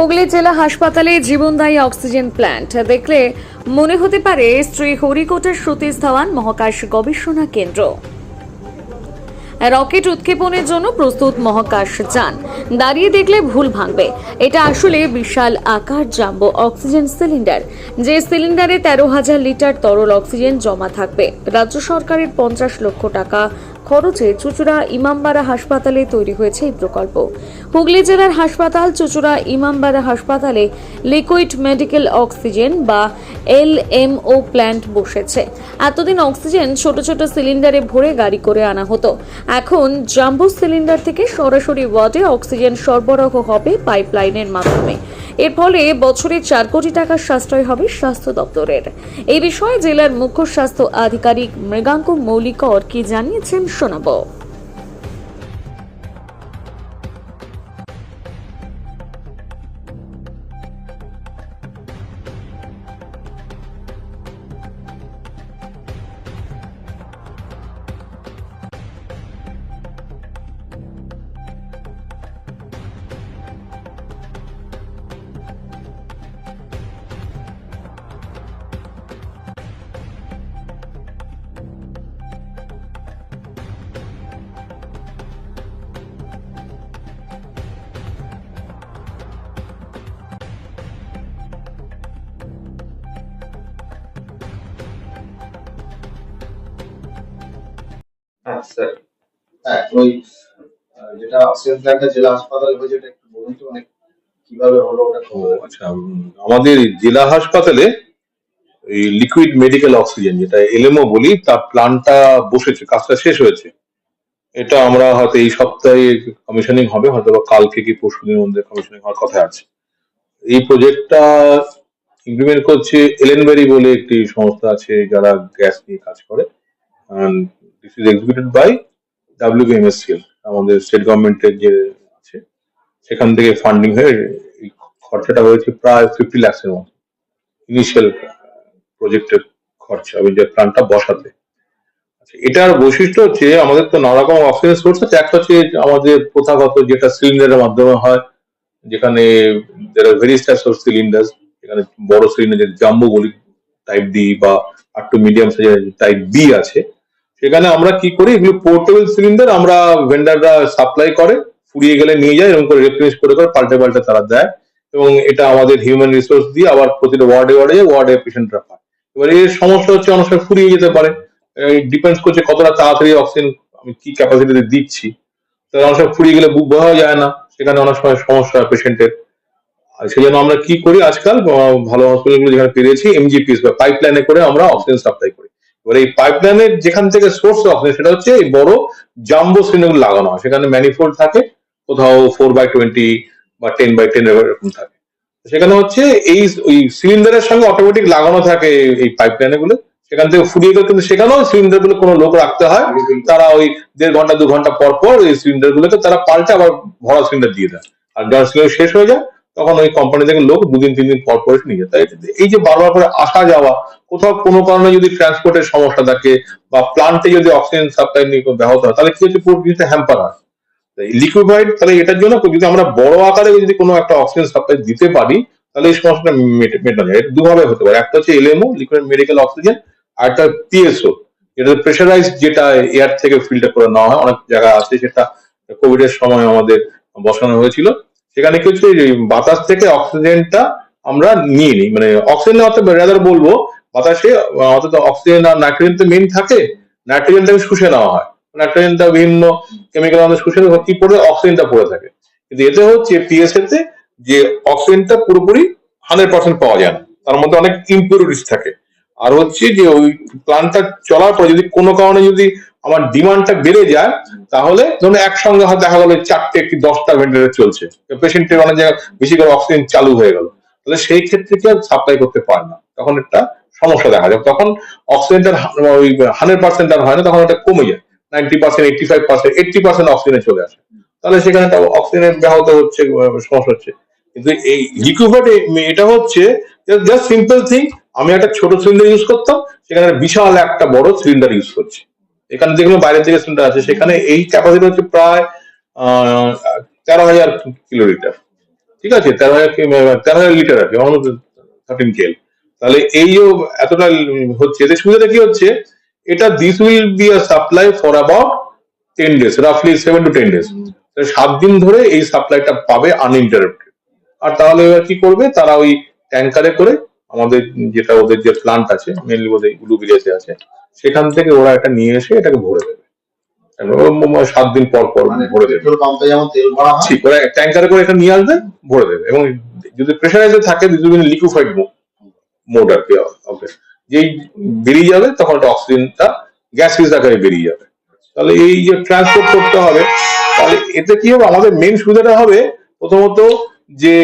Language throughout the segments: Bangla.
হুগলি জেলা হাসপাতালে জীবনদায়ী অক্সিজেন প্ল্যান্ট। দেখলে মনে হতে পারে শ্রী হরিকোটের সতীশ ধাওয়ান মহাকাশ গবেষণা কেন্দ্র। রকেট উৎক্ষেপণের জন্য প্রস্তুত মহাকাশ যান। দাঁড়িয়ে দেখলে ভুল ভাঙবে। এটা আসলে বিশাল আকার জাম্বো অক্সিজেন সিলিন্ডার। যে সিলিন্ডারে তেরো হাজার লিটার তরল অক্সিজেন জমা থাকবে। রাজ্য সরকারের পঞ্চাশ লক্ষ টাকা খরচে চুচুড়া ইমামবাড়া হাসপাতালে তৈরি হয়েছে এই প্রকল্প। হুগলি জেলার হাসপাতাল চুচুড়া ইমামবাড়া হাসপাতালে লিকুইড মেডিকেল অক্সিজেন বা এলএমও প্ল্যান্ট বসেছে। এতদিন অক্সিজেন ছোট ছোট সিলিন্ডারে ভরে গাড়ি করে আনা হতো। এখন জাম্বো সিলিন্ডার থেকে সরাসরি ওয়ার্ডে অক্সিজেন সরবরাহ হবে পাইপলাইনের মাধ্যমে। এর ফলে বছরে চার কোটি টাকার সাশ্রয় হবে স্বাস্থ্য দপ্তরের। এই বিষয়ে জেলার মুখ্য স্বাস্থ্য আধিকারিক মৃগাঙ্ক মৌলিকর কি জানিয়েছেন শোনাবো। হ্যাঁ হ্যাঁ হাসপাতালে মানে আচ্ছা আমাদের জেলা হাসপাতালে এই লিকুইড মেডিকেল অক্সিজেন যেটা এলএমও বলি, তার প্ল্যানটা বসেছে, কাজটা শেষ হয়েছে। এটা আমরা হয়তো এই সপ্তাহে কমিশনিং হবে, হয়তো বা কালকে কি পরশু দিনের মধ্যে কমিশনিং হওয়ার কথা আছে। এই প্রজেক্টটা ইমপ্লিমেন্ট করছে এলেনবেরি বলে একটি সংস্থা আছে, যারা গ্যাস নিয়ে কাজ করে। This is executed by WBMSCL আমাদের স্টেট গভর্নমেন্টের যে আছে সেখান থেকে ফান্ডিং হয়ে এই খরচাটা হয়েছে প্রায় ফিফটি ল্যাক্সের মতো। ইনিশিয়াল প্রজেক্টের খরচা ওই যে প্ল্যানটা বসাতে। আচ্ছা, এটার বৈশিষ্ট্য হচ্ছে আমাদের তো নানা রকম অক্সিজেন সোর্স আছে। একটা হচ্ছে আমাদের প্রথাগত যেটা সিলিন্ডারের মাধ্যমে হয় যেখানে সিলিন্ডার এখানে বড় সিলিন্ডার জাম্বো বলি টাইপ ডি বা একটু মিডিয়াম সাইজের টাইপ বি আছে। সেখানে আমরা কি করি? এগুলো পোর্টেবল সিলিন্ডার আমরা ভেন্ডাররা সাপ্লাই করে ফুরিয়ে গেলে নিয়ে যায় এরকম করে রেপ্লেস করে করে পাল্টে পাল্টে তারা দেয় এবং এটা আমাদের হিউম্যান রিসোর্স দিয়ে আবার প্রতিটা ওয়ার্ডে ওয়ার্ডে ওয়ার্ডে পেশেন্টরা পায়। এবার এর সমস্যা হচ্ছে অনেক সময় ফুরিয়ে যেতে পারে। ডিপেন্ডস করছে কতটা তাড়াতাড়ি অক্সিজেন আমি কি ক্যাপাসিটিতে দিচ্ছি। তাহলে অনেক সময় ফুরিয়ে গেলে বুক বোঝা যায় না। সেখানে অনেক সময় সমস্যা হয় পেশেন্টের সেই জন্য আমরা কি করি আজকাল? ভালো হসপিটালগুলো যেখানে পেরেছি এমজিপিএস বা পাইপলাইনে করে আমরা অক্সিজেন সাপ্লাই করি। এবার এই পাইপলাইনের যেখান থেকে সোর্স অক্সিজেন সেটা হচ্ছে এই বড় জাম্বো সিলিন্ডার লাগানো হয়। সেখানে ম্যানিফোল্ড থাকে, কোথাও ফোর বাই টোয়েন্টি বা টেন বাই টেন এরকম থাকে। সেখানে হচ্ছে এই ওই সিলিন্ডারের সঙ্গে অটোমেটিক লাগানো থাকে এই পাইপলাইনগুলো সেখান থেকে ফুরিয়ে গেলে কিন্তু সেখানেও সিলিন্ডারগুলো কোনো লোক রাখতে হয়। তারা ওই দেড় ঘণ্টা, দু ঘণ্টা পর পর এই সিলিন্ডার গুলোকে তারা পাল্টে আবার ভরা সিলিন্ডার দিয়ে দেয়। আর যখন সিলিন্ডার শেষ হয়ে যায়, তখন ওই কোম্পানি থেকে লোক দুদিন, তিন দিন পর পর নিয়ে যায়। এই যে বারবার করে আসা যাওয়া কোথাও কোনো কারণে যদি ট্রান্সপোর্টের সমস্যা থাকে বা প্লান্টে যদি অক্সিজেন সাপ্লাই ব্যাহত হয়, তাহলে কি হচ্ছে পুরো কিছুতে হ্যাম্পার হয়? লিকুইফাইড তাহলে এটার জন্য যদি আমরা বড় আকারে যদি কোনো একটা অক্সিজেন সাপ্লাই দিতে পারি, তাহলে এই সমস্যাটা মেটে- মেটানো যায়। দুভাবে হতে পারে। একটা হচ্ছে এলএমও লিকুইড মেডিকেল অক্সিজেন আর একটা পিএসও এটা প্রেশারাইজ যেটা এয়ার থেকে ফিল্টার করে নেওয়া হয়, অনেক জায়গা আছে সেটা কোভিড এর সময় আমাদের বসানো হয়েছিল। সেখানে কি হচ্ছে বাতাস থেকে অক্সিজেনটা আমরা নিয়ে নিই। মানে অক্সিজেন অর্থাৎ রাদার বলব বাতাসে অন্তত অক্সিজেন আর নাইট্রোজেন তো মেন থাকে নাইট্রোজেনটাকে শুষে নেওয়া হয়। নাইট্রোজেনটা বিভিন্ন কেমিক্যাল আমাদের শুষে কি পড়ে অক্সিজেনটা পড়ে থাকে। কিন্তু এতে হচ্ছে পিএসএ তে যে অক্সিজেনটা পুরোপুরি হান্ড্রেড পার্সেন্ট পাওয়া যায় না। তার মধ্যে অনেক ইম্পিউরিটিস থাকে। আর হচ্ছে যে ওই প্ল্যানটা চলার পরে যদি কোনো কারণে যদি আমার ডিমান্ডটা বেড়ে যায়, তাহলে ধরুন একসঙ্গে হয়তো দেখা গেলো চারটে কি দশটা ভেন্টিলেটর চলছে। পেশেন্টের অনেক জায়গায় বেশি করে অক্সিজেন চালু হয়ে গেল। তাহলে সেই ক্ষেত্রে কি সাপ্লাই করতে পারে না। তখন একটা সমস্যা দেখা যায়। তখন অক্সিজেনটার ওই হান্ড্রেড পার্সেন্ট আর হয় না, তখন এটা কমে যায়। Ninety percent eighty five percent eighty percent অক্সিজেনে চলে আসে। তাহলে সেখানে একটা অক্সিজেনের ব্যাহত হচ্ছে সমস্যা হচ্ছে। কিন্তু এই লিকুইফাইড এটা হচ্ছে জাস্ট সিম্পল থিং আমি একটা ছোট সিলিন্ডার ইউজ করতাম, সেখানে বিশাল একটা বড় সিলিন্ডার ইউজ করছি। এখানে যেগুলো বাইরের থেকে সিলিন্ডার আছে, সেখানে এই ক্যাপাসিটি হচ্ছে প্রায় তেরো হাজার কিলো লিটার। ঠিক আছে? তেরো হাজার তেরো হাজার লিটার আছে থার্টিন কেল তাহলে এই যে এতটা হচ্ছে। এতে সুবিধাটা কি হচ্ছে? এটা this will be a supply for about ten days রাফলি seven to ten days সাত দিন ধরে এই সাপ্লাইটা পাবে আনইন্টারাপ্টেড আর তাহলে এবার কি করবে? তারা ওই ট্যাঙ্কারে করে আমাদের যেটা ওদের যে প্লান্ট আছে মেনলি ওদের উলুবিরিয়াতে আছে সেখান থেকে ওরা এটা নিয়ে এসে এটাকে ভরে দেবে। সাত দিন পর পর মানে ভরে দেবে। ঠিক ওরা ট্যাঙ্কারে করে এটা নিয়ে আসবে ভরে দেবে। এবং যদি প্রেশারাইজার থাকে দুদিন লিকুইফাইড মোড আর কি ওকে যেই বেরিয়ে যাবে, তখন ওটা অক্সিজেনটা গ্যাস গ্যাসিস আকারে বেরিয়ে যাবে। তাহলে এই যে ট্রান্সপোর্ট করতে হবে, তাহলে এতে কি হবে? আমাদের মেন সুবিধাটা হবে, প্রথমত যে,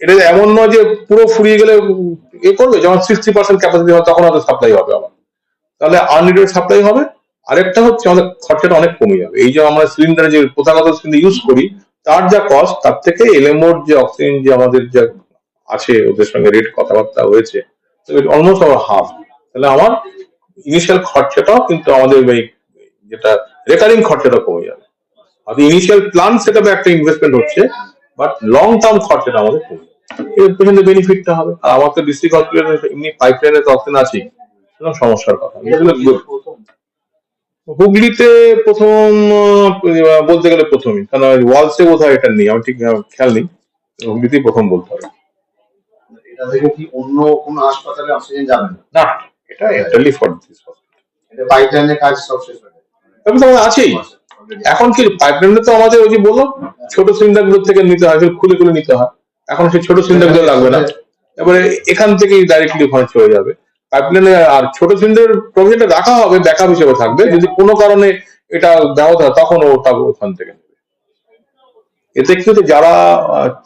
এটা এমন নয় যে পুরো ফুরিয়ে গেলে এ করবে যেমন সিক্সটি পার্সেন্ট ক্যাপাসিটি হয় তখন হয়তো সাপ্লাই হবে আবার। তাহলে আনলিমিটেড সাপ্লাই হবে। আরেকটা হচ্ছে, আমাদের খরচাটা অনেক কমে যাবে। এই যে আমরা সিলিন্ডারে যে প্রথাগত সিলিন্ডার ইউজ করি, তার যা কস্ট তার থেকে এলএমওর যে অক্সিজেন যে আমাদের যা আছে, ওদের সঙ্গে রেট কথাবার্তা হয়েছে। অলমোস্ট আমার হাফ তাহলে আমার ইনিশিয়াল খরচাটাও কিন্তু আমাদের এই যেটা রেকারিং খরচাটা কমে যাবে। ইনিশিয়াল প্ল্যান সেটা একটা ইনভেস্টমেন্ট হচ্ছে বাট লং টার্ম খরচাটা আমাদের কমে পেছনে বেনিফিটটা হবে। আর আমার তো ডিস্ট্রিক্ট এমনি পাইপলাইনে তো অক্সিজেন আছেই। সেরকম সমস্যার কথা। হুগলিতে প্রথম বলতে গেলে প্রথমই। কারণ ওয়ালসে বোধহয় এটা নেই। আমার ঠিক খেয়াল নেই। হুগলিতেই প্রথম বলতে হবে। এটা থেকে কি অন্য কোনো হাসপাতালে অক্সিজেন যাবে না? এটা এন্টারলি ফর দিস এটা পাইপলাইনের কাজ সব শেষ হয়ে তবে আছেই এখন কি পাইপলাইনে তো আমাদের ওই যে ছোট সিলিন্ডারগুলো থেকে নিতে হয় খুলে খুলে নিতে হয়। এখন সেই ছোট সিলিন্ডারগুলো লাগবে না। এবারে এখান থেকেই ডাইরেক্টলি ওখানে চলে যাবে। পাইপলাইনে আর ছোট সিলিন্ডার প্রভিশনটা রাখা হবে ব্যাকআপ হিসেবে থাকবে। যদি কোনো কারণে এটা ব্যাহত হয় তখন ওটা ওখান থেকে নেবে। এতে কি হচ্ছে যারা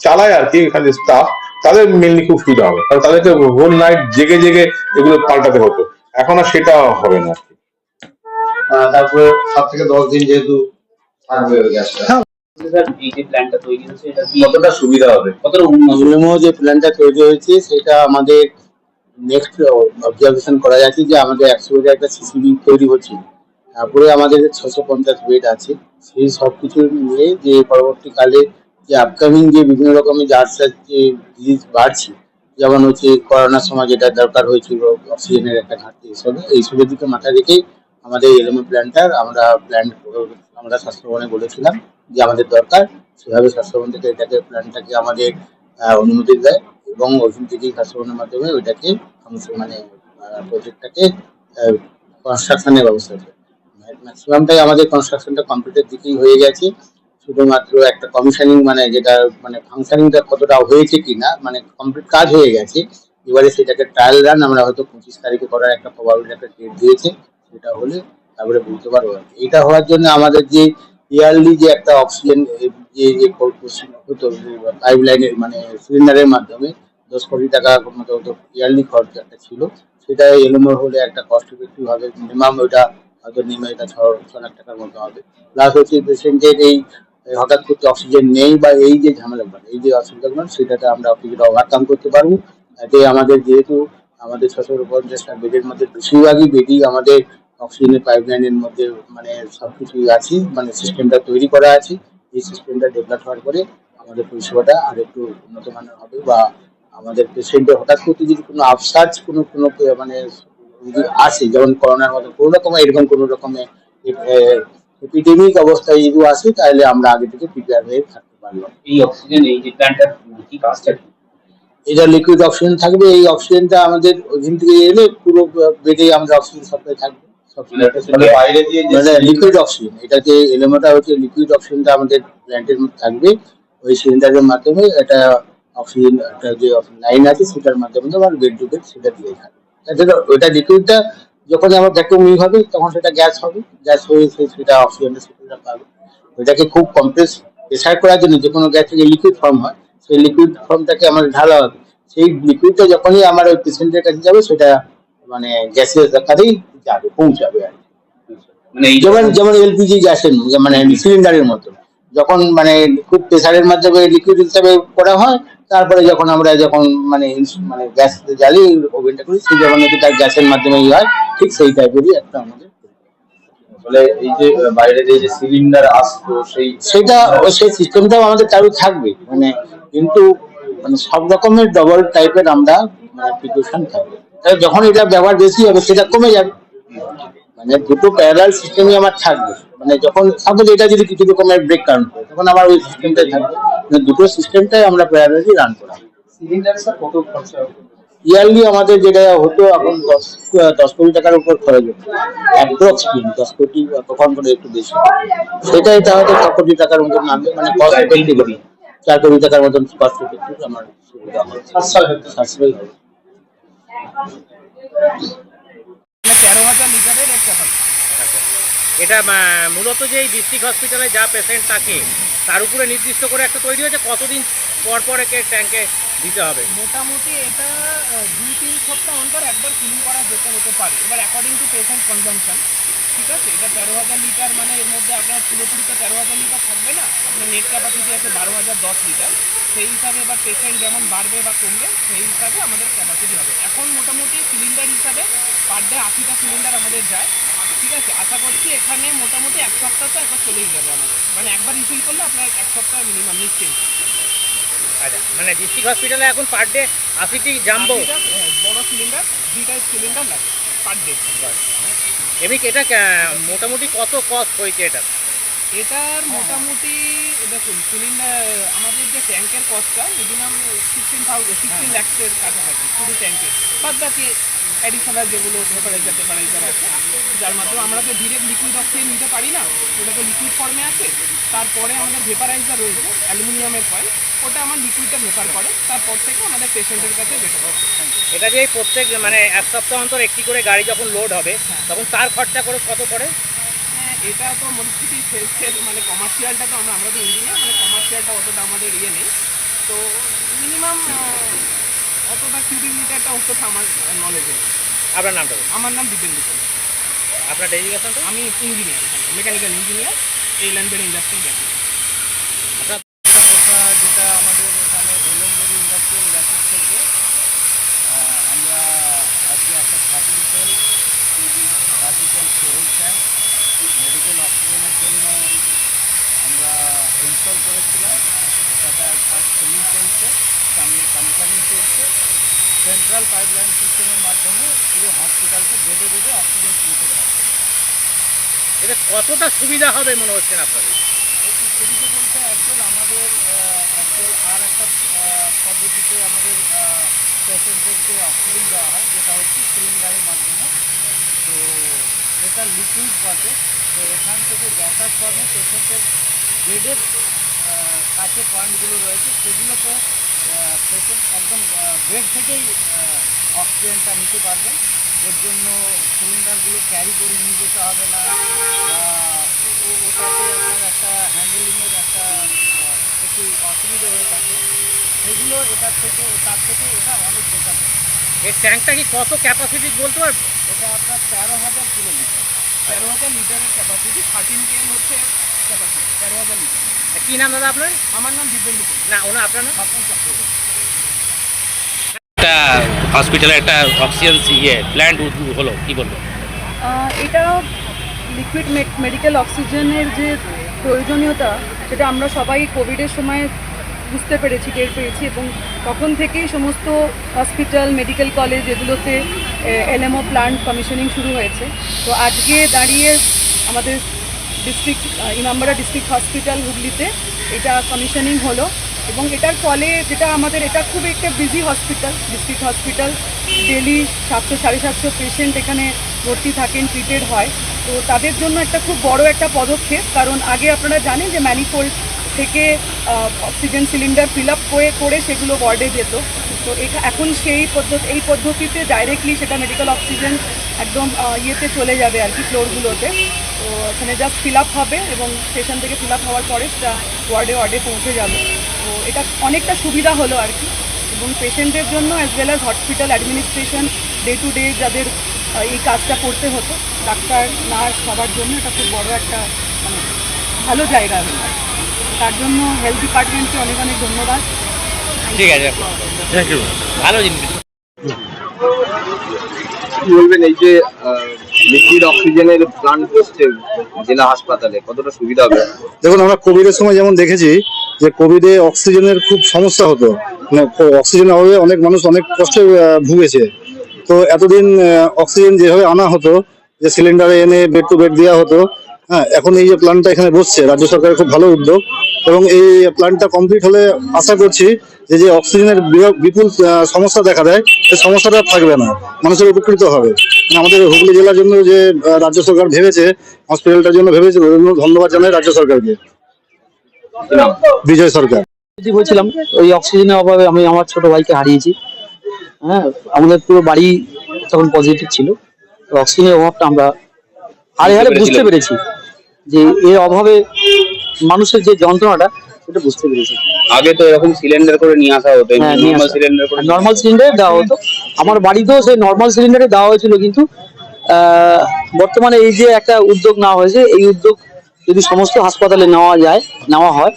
চালায় আর কি এখানে স্টাফ তাদের মেনলি খুব সুবিধা হবে। কারণ তাদেরকে হোল নাইট জেগে জেগে এগুলো পাল্টাতে হতো। এখন আর সেটা হবে না। তারপরে সাত থেকে দশ দিন যেহেতু থাকবে ওই গ্যাসটা হ্যাঁ। স্যার এই যে প্ল্যানটা তৈরি হচ্ছে এটা কি কতটা সুবিধা হবে? কতটা উন্নত? যে প্ল্যানটা তৈরি হয়েছে সেটা আমাদের নেক্সট অবজারভেশন করা যাচ্ছে যে আমাদের একশো বেডের একটা সিসিবি তৈরি হচ্ছে। তারপরে আমাদের ছশো পঞ্চাশ বেড আছে। সেই সব কিছু নিয়ে যে পরবর্তীকালে যে আপকামিং যে বিভিন্ন রকমের যে আস্তে আস্তে ডিজিজ বাড়ছে, যেমন হচ্ছে করোনার সময় যেটা দরকার হয়েছিল অক্সিজেনের একটা ঘাটতি এসবে, এইসবের দিকে মাথায় রেখেই আমাদের এলএমও প্ল্যানটার আমরা প্ল্যান আমরা স্বাস্থ্যভবনে বলেছিলাম যে আমাদের দরকার, সেভাবে স্বাস্থ্যভবন থেকে এটাকে প্ল্যানটাকে আমাদের অনুমতি দেয় এবং ওইখান থেকেই স্বাস্থ্যভবনের মাধ্যমে ওইটাকে মানে প্রজেক্টটাকে কনস্ট্রাকশনের ব্যবস্থা ম্যাক্সিমামটাই আমাদের কনস্ট্রাকশনটা কমপ্লিটের দিকেই হয়ে গেছে। শুধুমাত্র একটা কমিশনিং মানে যেটা মানে ফাংশনিংটা কতটা হয়েছে কিনা মানে কমপ্লিট কাজ হয়ে গেছে, এবারে সেটাকে ট্রায়াল রান আমরা হয়তো পঁচিশ তারিখে করার একটা প্রবাবিলিটি একটা ডেট দিয়েছে, সেটা হলে তারপরে বুঝতে পারব কি। এটা হওয়ার জন্য আমাদের যে ইয়ারলি যে একটা অক্সিজেন যে যে হতো পাইপ লাইনের মানে সিলিন্ডারের মাধ্যমে দশ কোটি টাকা মতো ইয়ারলি খরচ একটা ছিল, সেটা এলোমোর হলে একটা কস্ট ইফেক্টিভ হবে মিনিমাম ওইটা হয়তো নেমে এটা ছ লাখ টাকার মতো হবে প্লাস হচ্ছে পেশেন্টের এই হঠাৎ করতে অক্সিজেন নেই বা এই যে ঝামেলাগুলো এই যে অসুবিধাগুলো সেটাতে আমরা কিছুটা ওভারকাম করতে পারব। এতে আমাদের যেহেতু আমাদের ছশো পঞ্চাশটা বেডের মধ্যে বেশিরভাগই বেডই আমাদের অক্সিজেনের পাইপলাইনের মধ্যে মানে সবকিছুই আছে মানে সিস্টেমটা তৈরি করা আছে। এই সিস্টেমটা ডেভেলপ হওয়ার পরে আমাদের পরিষেবাটা আর একটু উন্নত মানের হবে বা আমাদের পেশেন্টের হঠাৎ করতে যদি কোনো আফসার্জ কোনো কোনো মানে যদি আসে, যেমন করোনার মতো কোনো রকমের এরকম কোনো রকমের এপিডেমিক অবস্থায় যদি আসে তাহলে আমরা আগে থেকে প্রিপেয়ার হয়ে থাকতে পারলাম এই অক্সিজেন এই যে প্ল্যানটার কি কাজটা এটা লিকুইড অক্সিজেন থাকবে। এই অক্সিজেনটা আমাদের ওইখান থেকে এলে পুরো বেডে আমরা অক্সিজেন সাপ্লাই থাকবে। সব মানে বাইরে যে মানে এলেমোটা হচ্ছে লিকুইড অক্সিজেনটা আমাদের প্ল্যান্টের মধ্যে থাকবে। ওই সিলিন্ডারের মাধ্যমে এটা অক্সিজেন যে লাইন আছে সেটার মাধ্যমে আমার বেড টু বেড সেটা দিয়ে থাকবে। তাতে ওইটা লিকুইডটা যখন আমার ভ্যাকুমিং হবে তখন সেটা গ্যাস হবে। গ্যাস হয়ে সেটা অক্সিজেনটা সেটা পাবে। ওইটাকে খুব কম্প্রেস প্রেসার করার জন্য যে কোনো গ্যাস থেকে লিকুইড ফর্ম হয় সেই লিকুইড ফর্মটাকে আমার ঢালা হবে। সেই লিকুইডটা যখনই আমার ওই পেশেন্টের কাছে যাবে সেটা মানে গ্যাসের আকারেই যাবে পৌঁছাবে আর কি। মানে যেমন যেমন এলপিজি গ্যাসের মানে সিলিন্ডারের মতো যখন মানে খুব প্রেসারের মাধ্যমে লিকুইড হিসাবে করা হয় তারপরে যখন আমরা যখন মানে মানে গ্যাস জ্বালিয়ে ওভেনটা করি সেই যখন তার গ্যাসের মাধ্যমে হয় ঠিক সেই টাইপেরই একটা আমাদের। মানে এই যে বাইরে যে সিলিন্ডার আসতো সেই সেটা সেই সিস্টেমটাও আমাদের চালু থাকবে। মানে কিন্তু মানে সব রকমের ডবল টাইপের আমরা মানে প্রিপারেশন থাকবে। যখন এটা ব্যবহার বেশি হবে সেটা কমে যাবে। মানে দুটো প্যারালাল সিস্টেমই আমার থাকবে। মানে যখন সাপোজ এটা যদি কিছু রকমের ব্রেক কাউন্ট করে তখন আমার ওই সিস্টেমটাই থাকবে। মানে দুটো সিস্টেমটাই আমরা প্যারালালি রান করা সিলিন্ডার কত খরচা হবে? ইয়ারলি আমাদের যেটা হতো এখন দশ দশ কোটি টাকার উপর খরচ হতো। অ্যাপ্রক্স দশ কোটি তখন করে একটু বেশি। সেটাই তাহলে ছ কোটি টাকার মতন নামবে মানে কস্ট এফেক্টিভ চার কোটি টাকার মতন কস্ট এফেক্টিভ আমার সুবিধা সাশ্রয় হবে। তেরো হাজার লিটারের এক ক্যাপাসিটি এটা মূলত যে এই ডিস্ট্রিক্ট হসপিটালে যা পেশেন্ট থাকে, তার উপরে নির্দিষ্ট করে একটা তৈরি হয়েছে, কতদিন পর পর একে ট্যাঙ্কে দিতে হবে। মোটামুটি এটা দুই তিন সপ্তাহ অন্তর একবার ক্লিন করা যেতে হতে পারে। এবার অ্যাকর্ডিং টু পেশেন্ট কনজামশন ঠিক আছে? এটা তেরো হাজার লিটার মানে এর মধ্যে আপনার পুরোপুরি তো তেরো হাজার লিটার থাকবে না? আপনার নেট ক্যাপাসিটি আছে বারো হাজার দশ লিটার। সেই হিসাবে এবার পেশেন্ট যেমন বাড়বে বা কমবে, সেই হিসাবে আমাদের ক্যাপাসিটি হবে। এখন মোটামুটি সিলিন্ডার হিসাবে পার ডে আশিটা সিলিন্ডার আমাদের যায়। ঠিক আছে আশা করছি এখানে মোটামুটি এক সপ্তাহ তো একবার চলেই যাবে আমাদের। মানে একবার রিফিল করলে আপনার এক সপ্তাহ মিনিমাম নিশ্চিন্ত। আচ্ছা মানে ডিস্ট্রিক্ট হসপিটালে এখন পার ডে আশিটি জাম্বো হ্যাঁ, বড় সিলিন্ডার দুইটা সিলিন্ডার লাগে পার ডে এমনি এটা মোটামুটি কত কস্ট হয়েছে এটা? এটার মোটামুটি দেখুন সিলিন্ডার আমাদের যে ট্যাঙ্কের কস্টটা মিনিমাম সিক্সটিন থাউজেন্ড সিক্সটিন ল্যাক্সের কাছাকাছি শুধু ট্যাঙ্কের বাদ বাকি অ্যাডিশনাল যেগুলো ভেপারাইজার টেপারাইজার আছে যার মাধ্যমে আমরা তো ডিরেক্ট লিকুইড অক্সিজেন নিতে পারি না ওটা তো লিকুইড ফর্মে আছে তারপরে আমাদের ভেপারাইজার রয়েছে অ্যালুমিনিয়ামের কয়েল ওটা আমার লিকুইডটা ভেপার করে তারপর থেকে আমাদের পেশেন্টের কাছে যেতে হবে। এটা যে প্রত্যেক মানে এক সপ্তাহ অন্তর একটি করে গাড়ি যখন লোড হবে তখন তার খরচা করে কত পড়ে? হ্যাঁ, এটা তো মোটামুটি সেলসের মানে কমার্শিয়ালটা তো আমরা আমরা তো ইঞ্জিনিয়ার মানে কমার্শিয়ালটা অতটা আমাদের ইয়ে নেই। তো মিনিমাম অতটা কিউবিক মিটারটা অন্তত আমার নলেজে আপনার নামটা বলুন। আমার নাম দিবেন্দু আপনার ডেজিগেশনটা আমি ইঞ্জিনিয়ার মেকানিক্যাল ইঞ্জিনিয়ার এই ল্যান্ডবেড ইন্ডাস্ট্রিয়াল গ্যাস যেটা আমাদের এখানে ভেলমবেরি ইন্ডাস্ট্রিয়াল গ্যাসের থেকে আমরা আজকে একটা সার্টিফিক্যাল সার্টিফিক্যাল স্টোরেজ ট্যাঙ্ক মেডিকেল অক্সিজেনের জন্য আমরা ইনস্টল করেছিলাম। সেটা ফার্স্ট ফিলিং চলছে সামনে কমিশনিং চলছে। সেন্ট্রাল পাইপলাইন সিস্টেমের মাধ্যমে পুরো হসপিটালকে বেঁধে বেঁধে অক্সিজেন পৌঁছে দেওয়া হচ্ছে এতে কতটা সুবিধা হবে মনে হচ্ছে না আপনাদের? একটু সুবিধা বলতে অ্যাকচুয়াল আমাদের অ্যাকচুয়াল আর একটা পদ্ধতিতে আমাদের পেশেন্টদেরকে অক্সিজেন দেওয়া হয় যেটা হচ্ছে সিলিন্ডারের মাধ্যমে। তো এটা লিকুইড বটে তো এখান থেকে ফর্মে পেশেন্টের বেডের কাছে পয়েন্টগুলো রয়েছে সেগুলোতে পেশেন্ট একদম বেড থেকেই অক্সিজেনটা নিতে পারবেন। এর জন্য সিলিন্ডারগুলো ক্যারি করে নিয়ে যেতে হবে না। ওটাতে আপনার একটা হ্যান্ডেলিংয়ের একটা একটু অসুবিধা হয়ে থাকে। সেগুলো এটার থেকে তার থেকে এটা অনেক বেটার এই ট্যাঙ্কটা কি কত ক্যাপাসিটি বলতে পারবেন এটা আপনার তেরো হাজার কিলোমিটার। তেরো হাজার লিটারের ক্যাপাসিটি থার্টিন কেন হচ্ছে ক্যাপাসিটি তেরো হাজার লিটার কি নাম দাদা আপনার? আমার নাম দিব্যেন্দু না ওনা আপনার নাম? একটা হসপিটালে একটা অক্সিজেন ইয়ে প্ল্যান্ট হলো কি বলব এটা লিকুইড মেডিকেল অক্সিজেনের যে প্রয়োজনীয়তা সেটা আমরা সবাই কোভিডের সময় বুঝতে পেরেছি টের পেয়েছি এবং তখন থেকেই সমস্ত হসপিটাল মেডিকেল কলেজ এগুলোতে এলএমও প্লান্ট কমিশনিং শুরু হয়েছে। তো আজকে দাঁড়িয়ে আমাদের ডিস্ট্রিক্ট ইমামবাড়া ডিস্ট্রিক্ট হসপিটাল হুগলিতে এটা কমিশনিং হলো। এবং এটার ফলে যেটা আমাদের, এটা খুব একটা busy hospital district hospital daily সাতশো, সাড়ে সাতশো পেশেন্ট এখানে ভর্তি থাকেন ট্রিটেড হয়। তো তাদের জন্য একটা খুব বড় একটা পদক্ষেপ, কারণ আগে আপনারা জানেন যে ম্যানিফোল্ড থেকে অক্সিজেন সিলিন্ডার ফিল আপ করে করে সেগুলো ওয়ার্ডে যেত। তো এটা এখন সেই পদ্ধতি এই পদ্ধতিতে ডাইরেক্টলি সেটা মেডিকেল অক্সিজেন একদম ইয়েতে চলে যাবে আর কি ফ্লোরগুলোতে তো এখানে জাস্ট ফিল আপ হবে এবং স্টেশন থেকে ফিল আপ হওয়ার পরে সেটা ওয়ার্ডে ওয়ার্ডে পৌঁছে যাবে। তো এটা অনেকটা সুবিধা হলো আর কি। এবং পেশেন্টের জন্য as well as hospital administration day to day যাদের এই কাজটা করতে হতো ডাক্তার নার্স সবার জন্য এটা খুব বড় একটা মানে ভালো জায়গা হলো তার জন্য হেলথ ডিপার্টমেন্টকে অনেক অনেক ধন্যবাদ। ঠিক আছে থ্যাংক ইউ ভালো জিনিস। বলবেন এই যে লিকুইড অক্সিজেনের প্লান্ট বসছে জেলা হাসপাতালে, কতটা সুবিধা হবে? দেখুন, আমরা কোভিডের সময় যেমন দেখেছি যে কোভিডে অক্সিজেনের খুব সমস্যা হতো। মানে অক্সিজেনের অভাবে অনেক মানুষ অনেক কষ্টে ভুগেছে। তো এতদিন অক্সিজেন যেভাবে আনা হতো, যে সিলিন্ডারে এনে বেড টু বেড দেওয়া হতো হ্যাঁ এখন এই যে প্ল্যানটা এখানে বসছে, রাজ্য সরকারের খুব ভালো উদ্যোগ। এবং এই প্ল্যানটা কমপ্লিট হলে আশা করছি যে যে অক্সিজেনের বিপুল সমস্যা দেখা দেয় সেই সমস্যাটা আর থাকবে না। মানুষের উপকৃত হবে। মানে আমাদের হুগলি জেলার জন্য যে রাজ্য সরকার ভেবেছে হসপিটালটার জন্য ভেবেছে ধন্যবাদ জানাই রাজ্য সরকারকে। বিজয় সরকার। যদি বলছিলাম ওই অক্সিজেনের অভাবে আমি আমার ছোট ভাইকে হারিয়েছি। হ্যাঁ আমাদের পুরো বাড়ি তখন পজিটিভ ছিল। অক্সিজেনের অভাবটা আমরা হারে হারে বুঝতে পেরেছি যে এর অভাবে মানুষের যে যন্ত্রণাটা সেটা বুঝতে পেরেছি। আগে তো এরকম সিলিন্ডার করে নিয়ে আসা হতো হ্যাঁ, নর্মাল সিলিন্ডার করে নর্মাল সিলিন্ডারে দেওয়া হতো। আমার বাড়িতেও সেই নর্মাল সিলিন্ডারে দেওয়া হয়েছিল কিন্তু বর্তমানে এই যে একটা উদ্যোগ নেওয়া হয়েছে এই উদ্যোগ যদি সমস্ত হাসপাতালে নেওয়া যায় নেওয়া হয়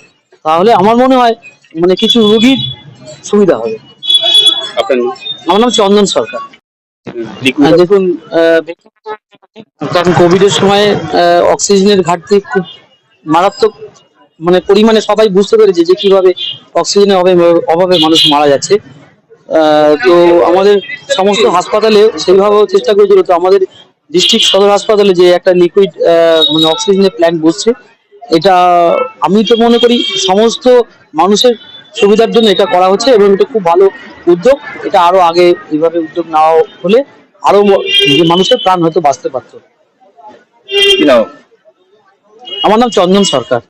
তাহলে আমার মনে হয় মানে কিছু রোগীর সুবিধা হবে। আমার নাম চন্দন সরকার। দেখুন আহ, কারণ কোভিডের সময় আহ, অক্সিজেনের ঘাটতি খুব মারাত্মক মানে পরিমাণে সবাই বুঝতে পেরেছে যে কীভাবে অক্সিজেনের অভাবে অভাবে মানুষ মারা যাচ্ছে। তো আমাদের সমস্ত হাসপাতালে সেইভাবেও চেষ্টা করেছিল। তো আমাদের ডিস্ট্রিক্ট সদর হাসপাতালে যে একটা লিকুইড মানে অক্সিজেনের প্ল্যান্ট বসছে, এটা আমি তো মনে করি সমস্ত মানুষের সুবিধার জন্য এটা করা হচ্ছে এবং এটা খুব ভালো উদ্যোগ। এটা আরও আগে এইভাবে উদ্যোগ নেওয়া হলে আরও মানুষের প্রাণ হয়তো বাঁচতে পারতো। আমার নাম চন্দন সরকার।